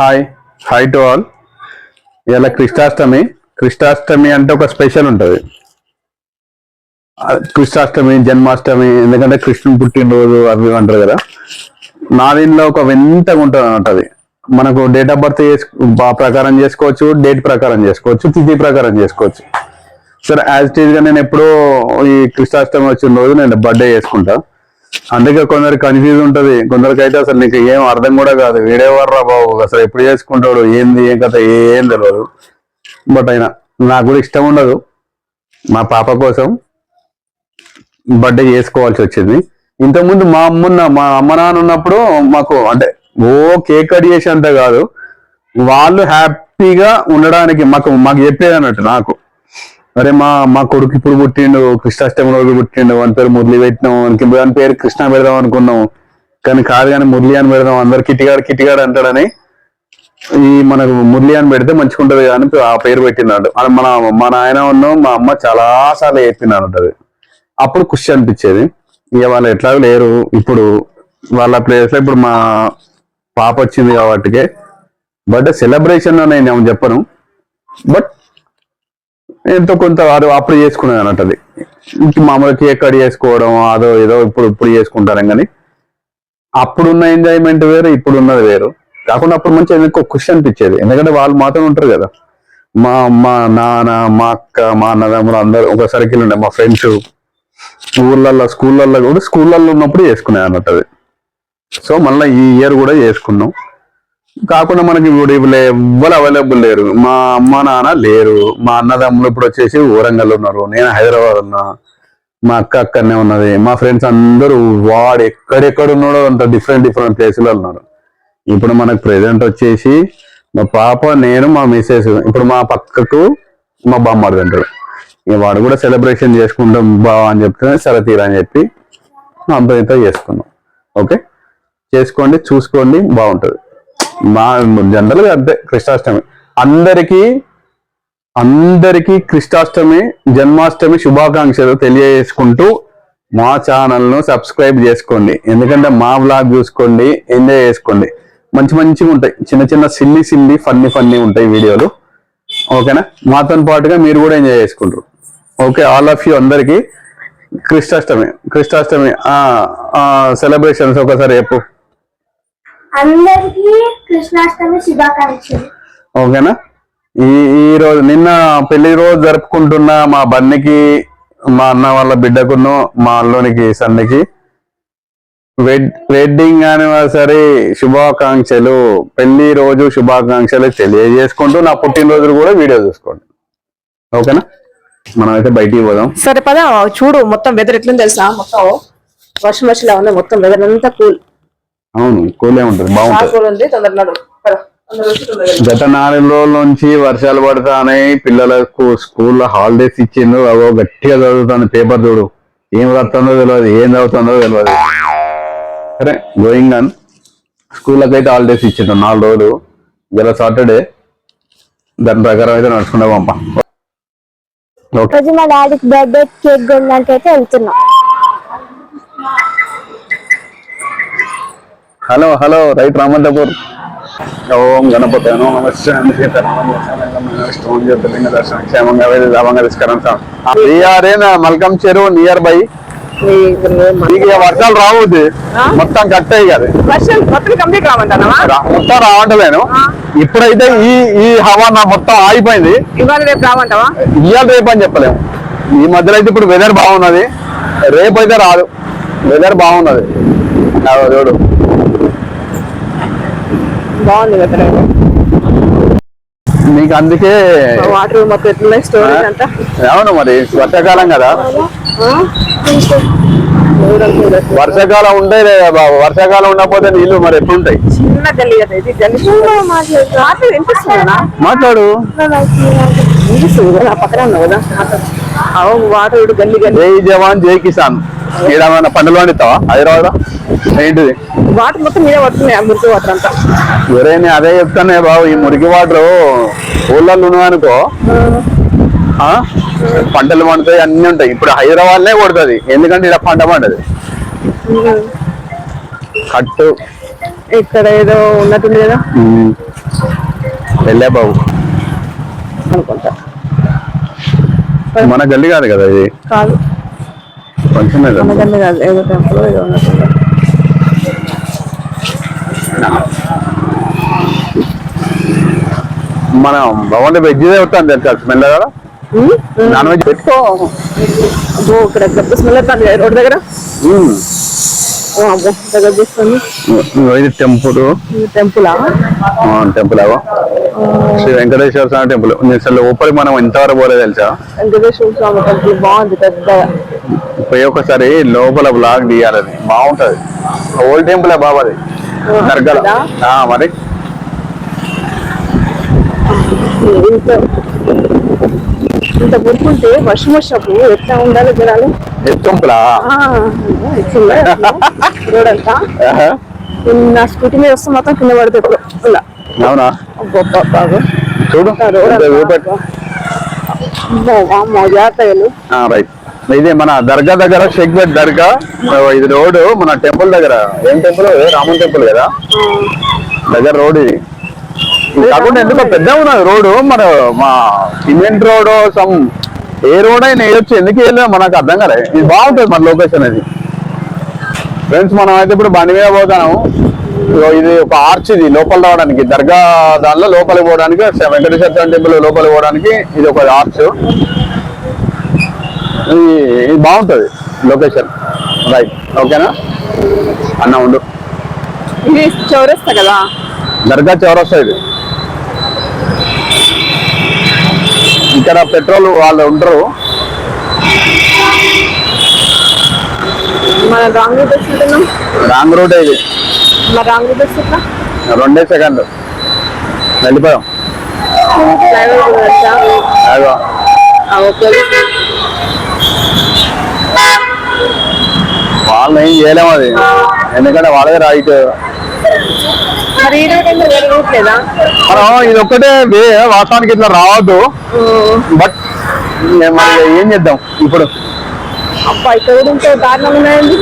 Hi hi to all ఇలా కృష్ణాష్టమి. కృష్ణాష్టమి అంటే ఒక స్పెషల్ ఉంటుంది. కృష్ణాష్టమి జన్మాష్టమి ఎందుకంటే కృష్ణుడు పుట్టినరోజు అవి ఇవి అంటారు కదా. నా దీనిలో ఒక వింతగా ఉంటుంది అన్నట్టు అది. మనకు డేట్ ఆఫ్ బర్త్ ప్రకారం చేసుకోవచ్చు డేట్ ప్రకారం చేసుకోవచ్చు తిథి ప్రకారం చేసుకోవచ్చు. సరే యాజ్ ఇట్ ఈజ్ నేను ఎప్పుడో ఈ కృష్ణాష్టమి వచ్చిన రోజు నేను బర్త్డే చేసుకుంటాను అందుకే కొందరు కన్ఫ్యూజ్ ఉంటది. కొందరికి అయితే అసలు నీకు ఏం అర్థం కూడా కాదు. వీడేవర్రా బాబు? అసలు ఎప్పుడు చేసుకుంటాడు? ఏంది? ఏం కథ? ఏం తెలియదు బట్ అయినా నాకు కూడా ఇష్టం ఉండదు. మా పాప కోసం బర్త్డే చేసుకోవాల్సి వచ్చింది. ఇంతకుముందు మా అమ్మున్న మా అమ్మ నాన్న ఉన్నప్పుడు మాకు అంటే ఓ కేక్ కట్ చేసి అంత కాదు. వాళ్ళు హ్యాపీగా ఉండడానికి మాకు మాకు చెప్పేది అన్నట్టు నాకు. అరే మా మా కొడుకు ఇప్పుడు పుట్టిండు కృష్ణాష్టమి రోజు పుట్టిండు వాని పేరు మురళి పెట్టినాం వానికి దాని పేరు కృష్ణ పెడదాం అనుకున్నాం. కానీ కాదు కానీ మురళి అని పెడదాం అందరు కిటిగాడు కిటిగాడు అంటాడని ఈ మనకు మురళి అని పెడితే మంచిగా ఉంటుంది అని ఆ పేరు పెట్టినాడు. అది మన మా నాయన ఉన్న మా అమ్మ చాలా సార్లు చెప్పినాడు అది అప్పుడు ఖుషి అనిపించేది. ఇక వాళ్ళు ఎట్లా లేరు. ఇప్పుడు వాళ్ళ ప్లేస్లో ఇప్పుడు మా పాప వచ్చింది కాబట్టికే. బట్ సెలబ్రేషన్ నేను చెప్పను. బట్ ఎంతో కొంత అది అప్పుడు చేసుకునేది అన్నట్టు అది. ఇంక మామూలు కేక్ కట్ చేసుకోవడం అదో ఏదో ఇప్పుడు ఇప్పుడు చేసుకుంటారు కానీ అప్పుడున్న ఎంజాయ్మెంట్ వేరు ఇప్పుడు ఉన్నది వేరు. కాకుండా అప్పుడు మంచిగా ఎందుకు ఖుషి అనిపించేది. ఎందుకంటే వాళ్ళు మాత్రం ఉంటారు కదా. మా అమ్మ నాన్న మా అక్క మా అన్నదమ్ములు అందరూ ఒక సర్కిల్ ఉండే మా ఫ్రెండ్స్ ఊర్లల్లో స్కూళ్ళల్లో కూడా స్కూళ్ళల్లో ఉన్నప్పుడు చేసుకునేది అన్నట్టు అది. సో మళ్ళీ ఈ ఇయర్ కూడా చేసుకున్నాం. కాకుండా మనకి ఇప్పుడు ఇప్పుడు ఎవ్వరు అవైలబుల్ లేరు. మా అమ్మ నాన్న లేరు. మా అన్నదమ్ములు ఇప్పుడు వచ్చేసి ఊరంగల్ ఉన్నారు. నేను హైదరాబాద్ ఉన్నా. మా అక్క అక్కడనే ఉన్నది. మా ఫ్రెండ్స్ అందరూ వాడు ఎక్కడెక్కడ ఉన్నాడో అంత డిఫరెంట్ డిఫరెంట్ ప్లేసులో ఉన్నారు. ఇప్పుడు మనకు ప్రెసెంట్ వచ్చేసి మా పాప నేను మా మిస్సెస్ ఇప్పుడు మా పక్కకు మా బామ్మడి అంటాడు వాడు కూడా సెలబ్రేషన్ చేసుకుంటాం బావా అని చెప్తే సరే తీరా అని చెప్పి అంతా చేసుకున్నాం. ఓకే చేసుకోండి చూసుకోండి బాగుంటుంది. మా జనరల్గా అంతే కృష్ణాష్టమి. అందరికీ అందరికీ కృష్ణాష్టమి జన్మాష్టమి శుభాకాంక్షలు తెలియజేసుకుంటూ మా ఛానల్ను సబ్స్క్రైబ్ చేసుకోండి. ఎందుకంటే మా బ్లాగ్ చూసుకోండి ఎంజాయ్ చేసుకోండి. మంచి మంచిగా ఉంటాయి. చిన్న చిన్న సిల్లి సిల్లి ఫన్నీ ఫన్నీ ఉంటాయి వీడియోలు. ఓకేనా? మాతో పాటుగా మీరు కూడా ఎంజాయ్ చేసుకుంటారు. ఓకే ఆల్ ఆఫ్ యూ అందరికీ కృష్ణాష్టమి. కృష్ణాష్టమి సెలబ్రేషన్స్ ఒకసారి చెప్పు. అందరికీ కృష్ణాష్టమి శుభాకాంక్షలు. ఓకేనా? ఈ ఈ రోజు నిన్న పెళ్ళి రోజు జరుపుకుంటున్న మా బన్నికి మా అన్న వాళ్ళ బిడ్డకును మా అల్లునికి సన్నికి వెడ్ వెడ్డింగ్ యానివర్సరీ శుభాకాంక్షలు. పెళ్ళి రోజు శుభాకాంక్షలు తెలియజేసుకుంటూ నా పుట్టినరోజు కూడా వీడియో చూసుకోండి. ఓకేనా? మనం అయితే బయటికి పోదాం. సరే పద చూడు మొత్తం వెదర్ ఎట్లుంది తెలుసా? మొత్తం వర్షం వర్షంలా ఉంది మొత్తం వెదర్ అంతా కూల్ అవును కూలే ఉంటుంది బాగుంటుంది. గత నాలుగు రోజుల నుంచి వర్షాలు పడతానే పిల్లలకు స్కూల్లో హాలిడేస్ ఇచ్చిండు అవో గట్టిగా చదువుతాను పేపర్ చూడు. ఏం రాస్తుందో తెలియదు ఏం చదువుతుందో తెలియదు సరే గోయింగ్ ఆన్. స్కూళ్ళకి అయితే హాలిడేస్ ఇచ్చిండు నాలుగు రోజులు. ఇలా సాటర్డే. దాని ప్రకారం అయితే నడుచుకుంటా పంప ఓకే. రోజు మా డాడీకి బర్త్డే కేక్ కొనడానికి అయితే వెళ్తున్నాం. Hello hello right Ramanthapur. ఓం గణపతి నమో నమస్కారం మల్కం చెరువు నియర్ బై వర్షాలు రావద్దు మొత్తం కట్ అయ్యి కదా. మొత్తం రావంటలేను. ఇప్పుడైతే ఈ ఈ హవా నా మొత్తం ఆగిపోయింది. ఇవాళ రేపు రావంటావా? ఇవాళ రేపు అని చెప్పలేము. ఈ మధ్యలో అయితే ఇప్పుడు వెదర్ బాగున్నది. రేపు అయితే రాదు. వెదర్ బాగున్నది. చూడు. బాగుంది వెదర్ నీకు అందుకే వాటర్ మొత్తం ఎట్లున్నాయి స్టోరేజ్ అంతా? అవును మరి వర్షాకాలం కదా. వర్షాకాలం ఉంటాయి లేదా బాబు. వర్షాకాలం ఉండకపోతే నీళ్ళు మరి ఎట్లుంటాయి? మాట్లాడు. జై జవాన్ జై కిసాన్. ఈడ మన పంటలు పండిస్తావా హైదరాబాద్ ఏంటిది? వాటర్ మొత్తం మీదే పడుతున్నాయి ఆ మురికి వాటర్ అంతా. నేను అదే చెప్తానే బాబు ఈ మురికి వాటర్ ఊళ్ళల్లో ఉన్నాయనుకో ఆ, పంటలు పండుతాయి అన్ని ఉంటాయి. ఇప్పుడు హైదరాబాద్నే కొడుతుంది. ఎందుకంటే ఇక్కడ పంట పండదు. కట్టు. ఇక్కడ ఏదో ఉన్నట్టుంది కదా. వెళ్ళే బాబు. అనుకుంటా. మన గల్లీ కాదు కదా ఇది? కాదు. కొంచెమే కదా? మనకన్నీ కాదు ఏదో టెంపుల్ ఏదో ఉన్నట్టుంది. మనం భవన్ వెజ్ అవుతాం తెలుసా? స్మెల్ కదా. నాన్ వెజ్ పెట్టుకో. ఇక్కడ స్మెల్ రోడ్ దగ్గర? ఇది టెంపుల్. టెంపులా? టెంపుల్ అవో శ్రీ వెంకటేశ్వర స్వామి టెంపుల్. అసలు లోపలికి మనం ఎంతవరకు పోలేదు తెలుసా? వెంకటేశ్వర స్వామి టెంపుల్ బాగుంది పెద్దగా. పోయి ఒకసారి లోపల బ్లాగ్ తీయాలి అది. బాగుంటది. ఓల్డ్ టెంపుల్ బాబా అది. దర్గాల. మరి. ఇంత గుర్తుంటే వర్షం వచ్చినప్పుడు ఎట్లా ఉండాలి జనాలు? ఇట్లా? రోడ్ అంతా నా స్కూటీ మీద వస్తే మాత్రం కింద పడితే ఎప్పుడు? ఇలా అవునా? గొప్ప బాబు. చూడు రోడ్ జాగ్రత్తలు రైట్. ఇది మన దర్గా దగ్గర షేక్బెట్ దర్గా ఇది రోడ్ మన టెంపుల్ దగ్గర. ఏం టెంపుల్? రామన్ టెంపుల్ కదా? దగ్గర రోడ్ ఇది. కాకుండా ఎందుకో పెద్ద ఉన్నది రోడ్డు. మన మా సిమెంట్ రోడ్ సమ్ ఏ రోడ్ అయినా వేయొచ్చు. ఎందుకు వేయలేదు మనకు అర్థం కదా ఇది బాగుంటుంది మన లొకేషన్ అది. ఫ్రెండ్స్ మనం అయితే ఇప్పుడు బండి మీద పోతాము ఇది ఒక ఆర్చ్ ఇది లోపల రావడానికి. దర్గా దానిలో లోపలికి పోవడానికి వెంకటేశ్వర స్వామి టెంపుల్ లోపలికి పోవడానికి ఇది ఒక ఆర్చ్ ఇది బాగుంటుంది లొకేషన్. రైట్ ఓకేనా? అన్న ఉండు. ఇది చౌరస్తా కదా? దర్గా చౌరస్తా ఇది. ఇక్కడ పెట్రోల్ వాళ్ళు ఉంటారు మన రాంగ్ రూట్ వచ్చింటున్నాం రాంగ్ రూట్ ఇది. మన రాంగ్ రూట్ వచ్చిట్లా రెండే సెకండ్. వెళ్ళిపోయాం ఓకే. వాళ్ళని ఏం చేయలేము అది. ఎందుకంటే వాళ్ళదే రైట్ మనం ఇది ఒక్కటే వే వాస్తవానికి ఇట్లా రావద్దు. బట్ మరి ఏం చేద్దాం ఇప్పుడు? అబ్బా ఇక్కడ కూడా దారుణం ఉన్నాయండి.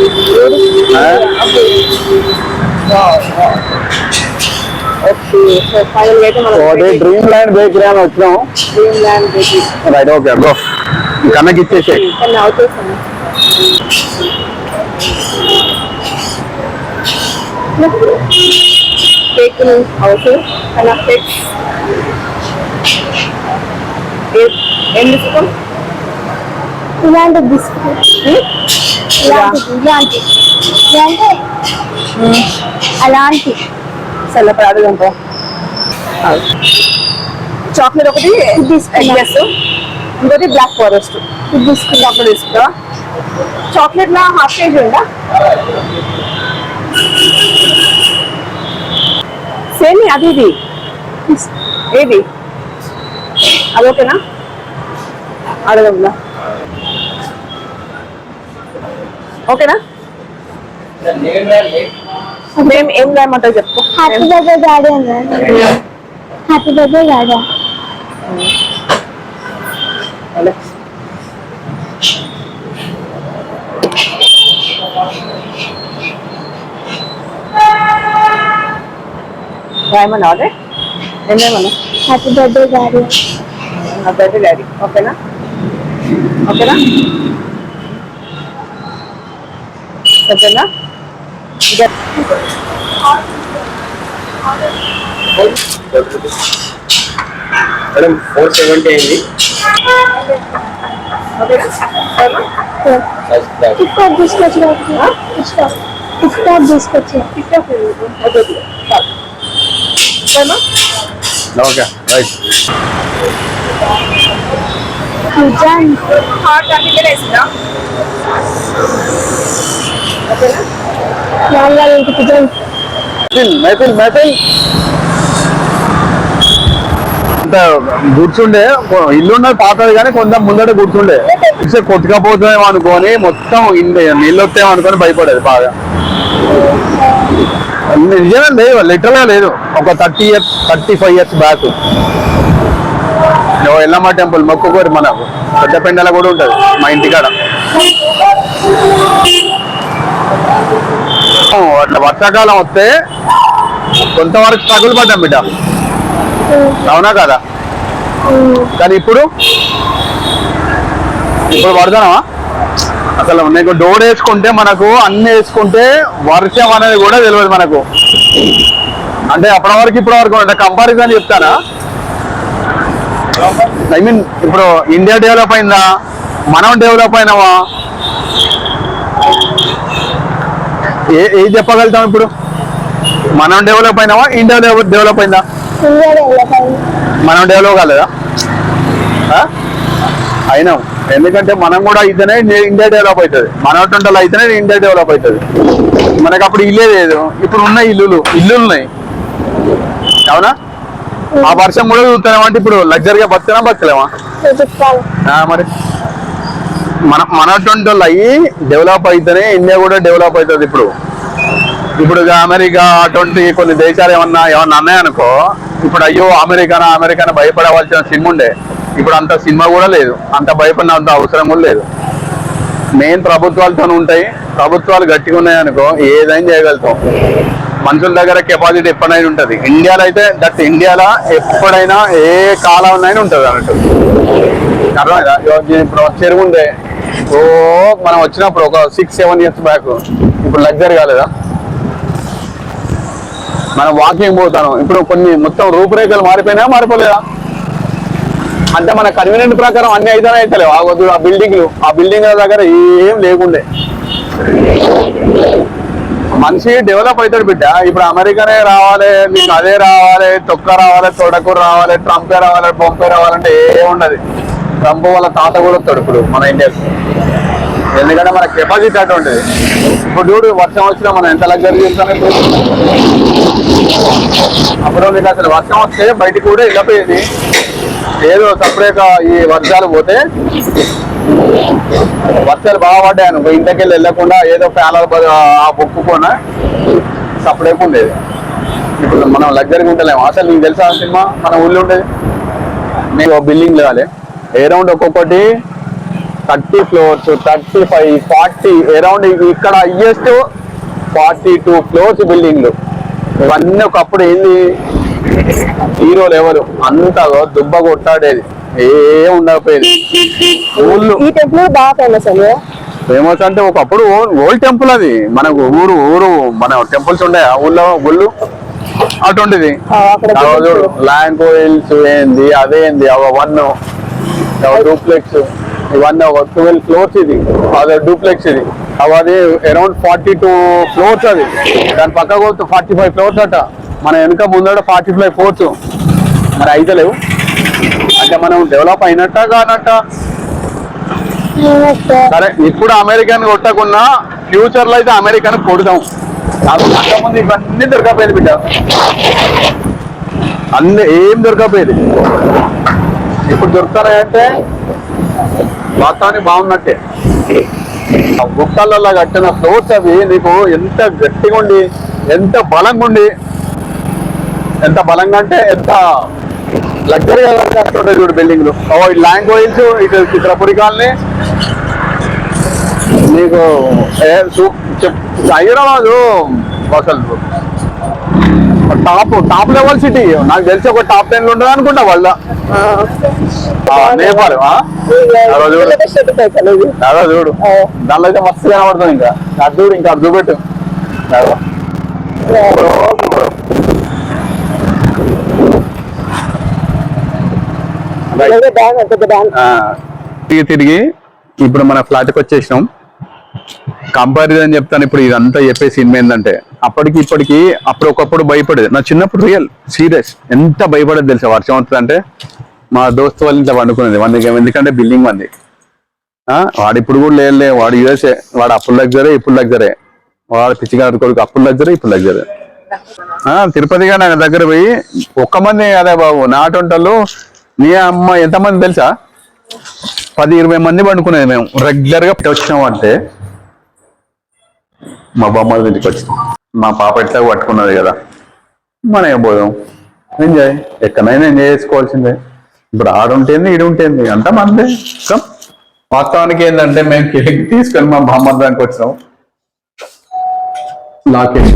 మనం డ్రీమ్ ల్యాండ్ బేకరీ అని వచ్చినాం. Dream land bakery right okay కన్నకి ఇచ్చేసేయి. కానీ అవుతాను కేక్ హౌస్ కనెక్టెడ్ ఏం తీసుకుంటాం ఇలాంటి బిస్కెట్ ఇలాంటి ఇలాంటి ఇలాంటి అలాంటి చల్లపడి అడుగుంటాం చాక్లెట్ ఒకటి. ఎగ్లెస్ ఇంకోటి బ్లాక్ ఫారెస్ట్ తీసుకున్నా చాక్లెట్ తీసుకుంటా చాక్లెట్ లా హాఫ్ కేజీ ఉందా? సేమ్ అది ఇది. ఏది? అది ఓకేనా? అడగంలా ఓకేనా? మేము ఏం రాయమంటావు చెప్పు. హ్యాపీ బర్త్డే అన్నారు. హ్యాపీ బర్త్డే డాడీ రాయమన్నా అదే ఏం రాయమన్నా హ్యాపీ బర్త్డే డాడీ నా బర్త్డే డాడీ ఓకేనా ఓకేనా ఓకేనా మేడం ఫోర్ సెవెంటీ అయింది. తీసుకొచ్చి టిక్టాక్ తీసుకొచ్చి ఓకేనా ఓకే రైట్. హాట్ అన్ని వేసిందా? మైపిల్ మైపిల్ కూర్చుండే ఇల్లు ఉన్నది పాతది కానీ కొంత ముందట కూర్చుండే ఇసే కొట్టుకపోతామేమో అనుకొని మొత్తం ఇల్లు నీళ్ళు వస్తాయేమో అనుకొని భయపడేది బాగా. నిజమే లేదు లిటరల్గా లేదు. ఒక thirty years thirty five years back Yellamma temple మొక్కుకోరు మనకు. పెద్ద పెండల కూడా ఉంటది మా ఇంటికాడ. అట్లా వర్షాకాలం వస్తే కొంతవరకు స్ట్రగుల్ పడ్డాం బిడ్డ. అవునా కదా? కానీ ఇప్పుడు? ఇప్పుడు పడతానవా? అసలు నీకు డోర్ వేసుకుంటే మనకు అన్ని వేసుకుంటే వర్షం అనేది కూడా తెలియదు మనకు. అంటే అప్పటి వరకు ఇప్పటి వరకు అంటే కంపారిజన్ చెప్తానా ఐ మీన్ ఇప్పుడు ఇండియా డెవలప్ అయిందా? మనం డెవలప్ అయినావా ఏ ఏది చెప్పగలుగుతాం ఇప్పుడు? మనం డెవలప్ అయినావా ఇండియా డెవలప్ అయిందా? మనం డెవలప్ కాలేదా? అయినాం. ఎందుకంటే మనం కూడా అయితేనే ఇండియా- డెవలప్ అవుతుంది. మన అటువంటి అయితేనే ఇండియా డెవలప్ అవుతుంది. మనకు అప్పుడు ఇల్లే లేదు. ఇప్పుడు ఉన్న ఇల్లులు ఇల్లులు ఉన్నాయి. అవునా? ఆ వర్షం కూడా చూస్తున్నామంటే ఇప్పుడు లగ్జరీగా బతుకునా బతకలేమా? చూపిస్తాను ఆ, మరి మన మన అటువంటి వాళ్ళు అయ్యి డెవలప్ అయితేనే ఇండియా కూడా డెవలప్ అవుతుంది ఇప్పుడు. ఇప్పుడు అమెరికా అటువంటి కొన్ని దేశాలు ఏమన్నా ఏమన్నా అన్నాయనుకో ఇప్పుడు అయ్యో అమెరికానా అమెరికానా భయపడవలసిన సినిమా ఉండే. ఇప్పుడు అంత సినిమా కూడా లేదు. అంత భయపడినంత అవసరం కూడా లేదు. మెయిన్ ప్రభుత్వాలతో ఉంటాయి. ప్రభుత్వాలు గట్టిగా ఉన్నాయనుకో ఏదైనా చేయగలుగుతాం. మనుషుల దగ్గర కెపాసిటీ ఎప్పుడైనా ఉంటుంది. ఇండియాలో అయితే దట్ ఇండియాలో ఎప్పుడైనా ఏ కాలం అయినా ఉంటుంది అన్నట్టు. అర్థమైందా? ఇప్పుడు ఒక చెరువు ఉండే. ఓ మనం వచ్చినప్పుడు ఒక సిక్స్ సెవెన్ ఇయర్స్ బ్యాక్ ఇప్పుడు లగ్జరీ కాలేదా? మనం వాకింగ్ పోతాను. ఇప్పుడు కొన్ని మొత్తం రూపురేఖలు మారిపోయినా మారిపోలేదా? అంటే మన కన్వీనియంట్ ప్రకారం అన్ని అయితేనే అయితలేవు ఆ ఆ బిల్డింగ్లు ఆ బిల్డింగ్ దగ్గర ఏం లేకుండే. మనిషి డెవలప్ అవుతాడు బిడ్డ. ఇప్పుడు అమెరికానే రావాలి నీకు అదే రావాలి తొక్క రావాలి తొడకూర రావాలి ట్రంపే రావాలి బొంపే రావాలంటే ఏముండదు ట్రంప్ వాళ్ళ తాత కూడా వస్తాడు ఇప్పుడు మన ఇండియాకి. ఎందుకంటే మన కెపాసిటీ అటువంటిది ఇప్పుడు చూడు వర్షం వచ్చినా మనం ఎంత లగ్జరీ చేస్తాం ఇప్పుడు? అప్పుడు నీకు అసలు వర్షం వస్తే బయటికి కూడా వెళ్ళిపోయేది ఏదో సపరేట్ ఈ వర్షాలు పోతే వర్షాలు బాగా పడ్డాయి అనుకో వెళ్ళకుండా ఏదో ప్యానల్ ఆ సపరేట్ ఉండేది. ఇప్పుడు మనం లగ్జరీగా ఉండలేము. అసలు నీకు తెలుసా సినిమా? మన ఊళ్ళో ఉండేది. నీకు బిల్డింగ్ కావాలి అరౌండ్ ఒక్కొక్కటి thirty floors thirty five forty around ఇక్కడ హైయెస్ట్ ఫార్టీ టూ ఫ్లోర్స్ బిల్డింగ్లు ఇవన్నీ ఒకప్పుడు ఏంది? హీరోలు ఎవరు అంతా దుబ్బ కొట్టాడేది. ఏ ఉండకపోయేది. ఊళ్ళు. ఈ టెంపుల్ బాగా ఫేమస్ అండి. ఫేమస్ అంటే ఒకప్పుడు ఓల్డ్ టెంపుల్ అది. మనకు ఊరు ఊరు మన టెంపుల్స్ ఉండే ఊళ్ళో గుళ్ళు అటువంటిది. అక్కడ ల్యాండ్ హిల్స్ ఏంది అదేంది అవ వన్ డూప్లెక్స్. ఇవన్నీ ఒక ట్వెల్వ్ ఫ్లోర్స్ ఇది. అదే డూప్లెక్స్ ఇది. అవి అరౌండ్ ఫార్టీ టూ ఫ్లోర్స్ అది. దాని పక్కకు ఫార్టీ ఫైవ్ ఫ్లోర్స్ అట. మన వెనుక ముందర ఫార్టీ ఫైవ్ ఫ్లోర్స్ మరి అయితే లేవు. అంటే మనం డెవలప్ అయినట్ట కానట్ట? సరే ఇప్పుడు అమెరికన్ కొట్టకున్నా ఫ్యూచర్లో అయితే అమెరికన్ కొడదాం. అంతకుముందు ఇవన్నీ దొరకపోయేది బిడ్డ. అన్ని ఏం దొరకపోయేది ఇప్పుడు దొరుకుతారంటే వాతావరణం బాగున్నట్టే. ఆ గుట్టలలో కట్టిన ఫ్లోర్స్ అవి నీకు ఎంత గట్టిగా ఉండి ఎంత బలంగా ఉండి ఎంత బలంగా అంటే ఎంత లగ్జరీగా కట్టుంటాయి చూడు బిల్డింగ్లు ఇటు ల్యాండ్ ఆయిల్స్ ఇటు చిత్రపురి కాలనీ. నీకు హైదరాబాదు. అసలు టాప్ టాప్ లెవెల్ సిటీ నాకు తెలిసి ఒక టాప్ టెన్లో ఉండదు అనుకుంటా వాళ్ళ. నేపాల్? అదో చూడు. దానిలో అయితే మస్తు కనబడుతుంది ఇంకా. అది చూడు ఇంకా అది చూపెట్టు అదో. బ్యాంక్ పెద్ద బ్యాంక్ ఆ, తిరిగి తిరిగి ఇప్పుడు మన ఫ్లాట్కి వచ్చేసినాం. కంపారిజన్ చెప్తాను ఇప్పుడు ఇదంతా చెప్పే సినిమా ఏంటంటే అప్పటికి ఇప్పటికి అప్పుడు ఒకప్పుడు భయపడేది. నా చిన్నప్పుడు రియల్ సీరియస్ ఎంత భయపడేది తెలుసా? వర్షం వస్తుంది అంటే మా దోస్తు వాళ్ళ ఇంట్లో వండుకునేది వంద ఎందుకంటే బిల్డింగ్ మంది ఆ, వాడు ఇప్పుడు కూడా లేదులే వాడు యూఎస్ఏ వాడు అప్పుల దగ్గరే ఇప్పుడు దగ్గరే. వాడు పిచ్చిగారి కొడుకు అప్పుల దగ్గరే ఇప్పుడు దగ్గరే. ఆ, తిరుపతిగా నా దగ్గర పోయి ఒక్క మంది అదే బాబు. నాటొంటలు నీ అమ్మ ఎంతమంది తెలుసా? పది ఇరవై మంది పండుకునేది మేము. రెగ్యులర్గా వచ్చినాం అంటే మా బొమ్మల ఇంటికి వచ్చినాం. మా పాప ఎట్లా పట్టుకున్నది కదా. మనం ఏం పోదాం? ఎంజాయ్ ఎక్కడైనా ఎంజాయ్ చేసుకోవాల్సిందే. ఇప్పుడు ఆడుంటేంది ఈడుంటేంది అంతా మనదే వాస్తవానికి ఏంటంటే మేము కేక్ తీసుకొని మా బామ్మ దానికి వచ్చినాం. లాకేసి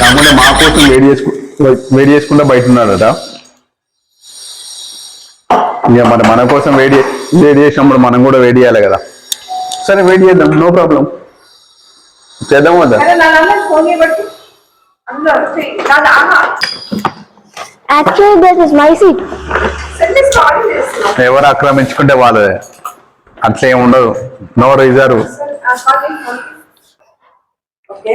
కాకుండా మా కోసం వేడి చేసుకు వేడి చేసుకుంటా బయట ఉన్నాడట. ఇక మరి మన కోసం వేడి వేడి చేసినప్పుడు మనం కూడా వేడి చేయాలి కదా. సరే వేడి చేద్దాం. నో ప్రాబ్లం చేద్దాం వద్దా seat. ఎవరు ఆక్రమించుకుంటే వాళ్ళదే. అట్లా ఏమి ఉండదు. No reserve okay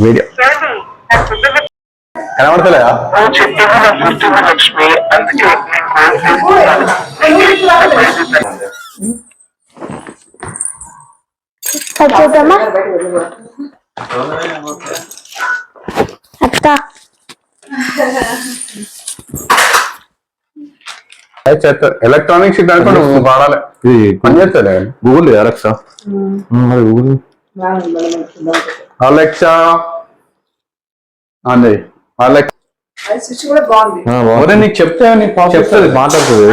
video. కనబడతలేదా? చేద్దామా అత్త. ఎలక్ట్రానిక్ షీట్ అనుకోండి నువ్వు వాడాలి. ఇది పని చేస్తలే గూగుల్ అలెక్సా మరి గూగుల్ అలెక్సా ఒరే నీకు చెప్తే నీకు చెప్తుంది మాట్లాడుతుంది.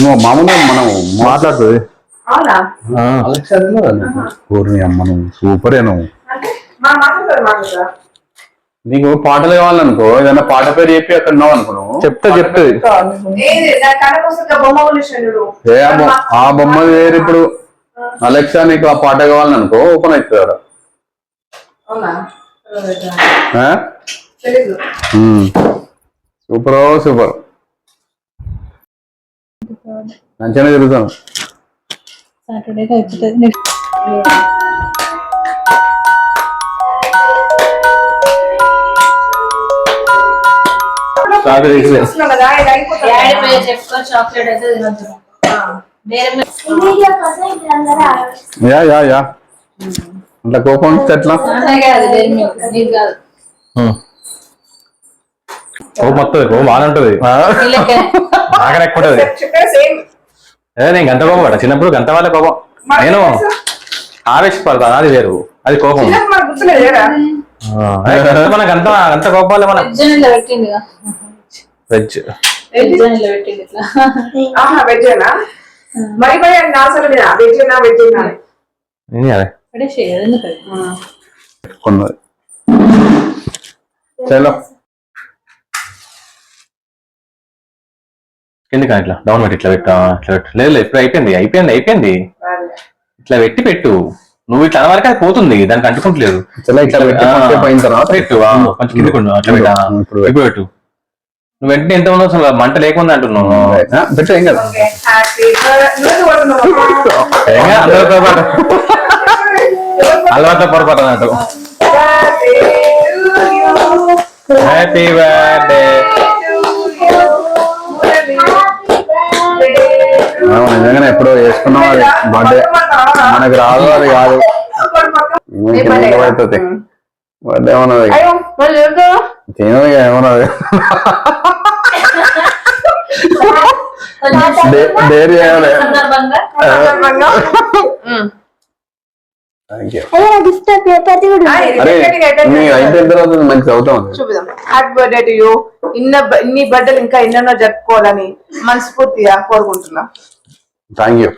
నువ్వు మామూలుగా మనం మాట్లాడుతుంది. అవునా? అలెక్సా అమ్మ నువ్వు. సూపరే నువ్వు అంటే మా మాట్లాడతారు మాట్లాడతారా నీకు పాటలు కావాలనుకో ఏదైనా పాట పేరు చెప్పి అక్కడ ఉన్నావు అనుకో చెప్తా చెప్తుంది ఏ ఆ బొమ్మ ఆ బొమ్మ వేరు ఇప్పుడు. అలెక్సా నీకు ఆ పాట కావాలనుకో ఓపెన్ అవుతుంది ఉమ్. సూపర్ ఓ సూపర్. మంచిగానే తిరుగుతాను. Yeah yeah yeah. అట్లా కోపం వస్తే ఎట్లా? ఓ మొత్తం ఓ బాగానే ఉంటది. ఎక్కువ నేను గంట కోపం పడ్డా? చిన్నప్పుడు గంట వాళ్ళే కోపం. నేను ఆవేశపడతాను అది వేరు. అది కోపం. మనకు అంత అంత కోపాలే మనం. వెజ్. వెజ్ వెజ్ మరి మరి నా అసలు ఎందుకు అది? కొన్నది చలో. కిందికి ఇట్లా. డౌన్ పెట్టి ఇట్లా పెట్టా. ఇట్లా పెట్టు. లేదు లేదు ఇప్పుడు అయిపోయింది. అయిపోయింది అయిపోయింది. ఇట్లా పెట్టి పెట్టు. నువ్వు ఇట్లా వరకు అది పోతుంది. దానికి అంటుకుంటలేదు. ఇట్లా పెట్టి కొంచెం ఉండు, అట్లా పెట్టు, ఇప్పుడు పెట్టు. నువ్వు వెంటనే ఎంత ఉన్నావు అసలు మంట లేకుండా అంటున్నావు. ఆ, పెట్టు ఏం కదా. హ్యాపీ నువ్వు కొడుతున్నావు ఏం కాదు, అందరితో పాటు అలవాట్ల పొరపాటు అన్నట్టు హ్యాపీ బర్త్డే మనం నిజంగానే ఎప్పుడో వేసుకున్నాం అది. బర్త్డే మనకు రాదు అది కాదు. అవుతుంది బర్త్డే ఏమన్నది? మరి ఏంటో తినదు ఏమన్నది? చూపిద్దాం. హ్యాపీ బర్త్డే టు యూ ఇన్న ఇన్ని బర్త్డేలు ఇంకా ఎన్నెన్నో జరుపుకోవాలని మనస్ఫూర్తిగా కోరుకుంటున్నా. థ్యాంక్ యూ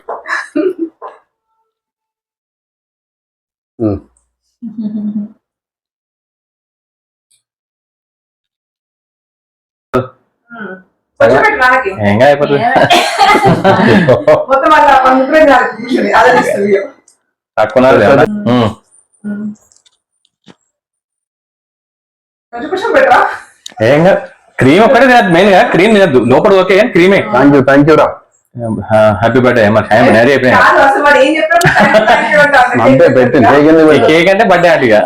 నాన్నకి. ఏం అయిపోతుంది. పెట్టరా ఏం క్రీమ్ ఒక్కటే తినద్దు మెయిన్గా క్రీమ్ తినద్దు. లోపల ఓకే క్రీమే. థ్యాంక్ యూ థ్యాంక్ యూ రా. హ్యాపీ బర్త్డే మరి హ్యాపీ మ్యారీ అయిపోయినా. అంతే ఈ కేక్ అంటే బర్త్డే అటుగా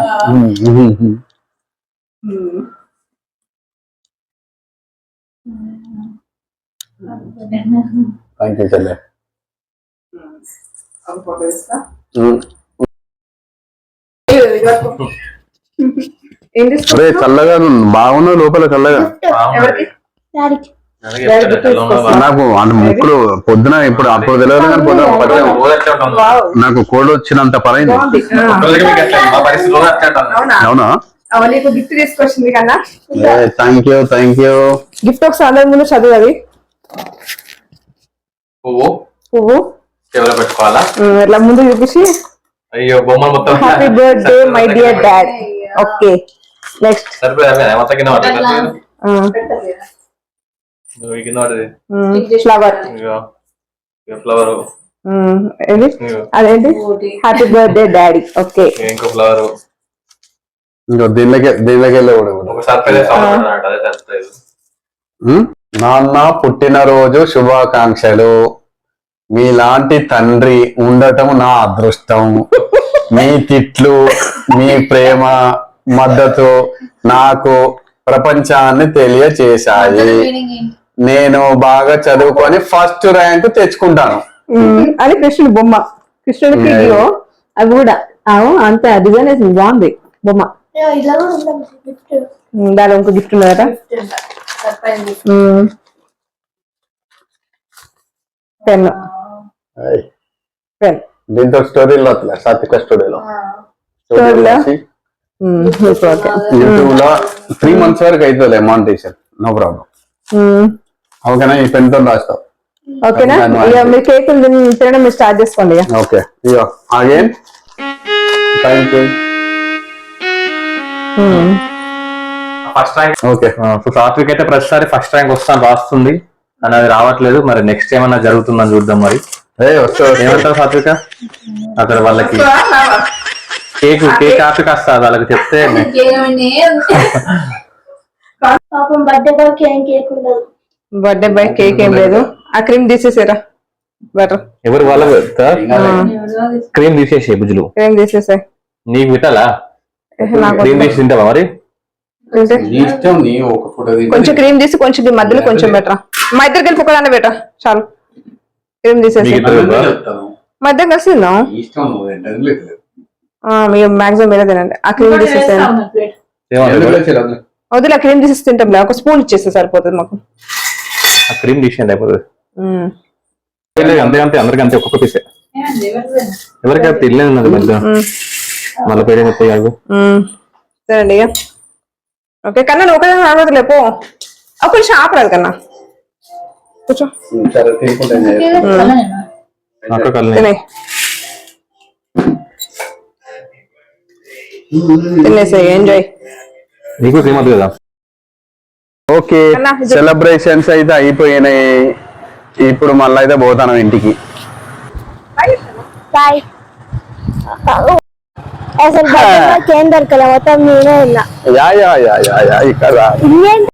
థ్యాంక్ యూ చెల్లె అరే చల్లగా బాగున్నావు లోపల చల్లగా. బాగా. నాకు అంటే ముక్కులు పొద్దున ఇప్పుడు అప్పుడు తెలియదు కానీ పొద్దున నాకు కోడ్ వచ్చినంత పరైంది. అవునా? గిఫ్ట్ తీసుకొచ్చింది కన్నా? Thank you thank you gift ఒకసారి ముందు చదువు అది. పువ్వు. పువ్వు. చెవిలో పెట్టుకోవాలా? ఇట్లా ముందు చూపించి. అయ్యో బొమ్మలు మొత్తం happy birthday my dear dad okay next సరిపోయి మొత్తం కింద కింద ఫ్లవర్ ఏంటి? అదేంటి? హ్యాపీ బర్త్డే డాడీ ఓకే ఇంకో ఫ్లవర్ ఇంకో దీనిలోకి దీనిలోకి వెళ్ళి కూడా అదే? నాన్న పుట్టినరోజు శుభాకాంక్షలు. మీలాంటి తండ్రి ఉండటం నా అదృష్టం. మీ తిట్లు మీ ప్రేమ మద్దతు నాకు ప్రపంచాన్ని తెలియచేశాయి. నేను బాగా చదువుకొని ఫస్ట్ ర్యాంక్ తెచ్చుకుంటాను. అది కృష్ణుడి బొమ్మ. కృష్ణుడికి ఇదిగో అవి కూడా. అవు అంత. డిజైన్ వేసింది బాగుంది. బొమ్మ. దానిలో ఇంకో గిఫ్ట్ ఉన్నదట. పెన్. పెన్. దీంతో స్టోరీలో వస్తలే సాత్విక స్టోరీలో? స్టోరీలో? ఓకే యూట్యూబ్లో త్రీ మంత్స్ వరకు అవుతుంది మానిటేషన్ నో ప్రాబ్లం ఓకేనా? ఈ పెన్తో రాస్తావు ఓకేనా ఇక మీరు కేక్ తినడం మీరు స్టార్ట్ చేసుకోండి ఇక okay. Ego again thank you first rank. Okay. So Satvik అయితే ప్రతిసారి ఫస్ట్ ర్యాంక్ వస్తాను రాస్తుంది. అని అది రావట్లేదు. మరి నెక్స్ట్ ఏమన్నా జరుగుతుందని చూద్దాం మరి. ఏమంటారు సాత్విక? అక్కడ వాళ్ళకి కేక్ కేక్ ఆపి కాస్త వాళ్ళకి చెప్తే బర్త్డే బాయ్ కేక్ ఏం లేదు. ఆ క్రీమ్ తీసేసారా. బటర్ ఎవరు వాళ్ళకి క్రీమ్ తీసేసి బుజ్జులు. క్రీమ్ తీసేసాయి. నీకు పెట్టాలా నాకు క్రీమ్ తీసి తింటావా మరి? కొంచెం క్రీమ్ తీసి కొంచెం మధ్యలో కొంచెం బెటరా మా ఇద్దరు కలిపి ఒకదాన్ని బెటర్ చాలు. క్రీమ్ తీసేసి? మా ఇద్దరు కలిసి తిందాం మీరు మాక్సిమం మీరే తినండి. ఆ క్రీమ్ తీసేసాను? వదిలే ఆ క్రీమ్ తీసేసి తింటాం ఒక స్పూన్ ఇచ్చేస్తే సరిపోతుంది మాకు. ఆ క్రీమ్ తీసేయండి అయిపోతుంది. అంతే అంతే అందరికి అంతే ఒక్కొక్క పీసే. ఎవరికి అది తినలేదు ఉన్నది మధ్య. మళ్ళీ పేరు ఉమ్. తినండి ఇక. ఓకే కన్నా నువ్వు ఒకదే రావద్దులే పో. ఒక కొంచెం ఆపరాదు కన్నా. కూర్చో. తినేసే ఎంజాయ్ నీకు కదా? ఓకే సెలబ్రేషన్స్ అయితే అయిపోయినాయి. ఇప్పుడు మళ్ళీ అయితే పోతాను ఇంటికి. బాయ్ అసలు బర్త్డే బాయ్కి ఏం దొరకలే మొత్తం నేనే ఉన్నా yeah yeah yeah yeah yeah ఇక్కడ రా. ఇంకేంటి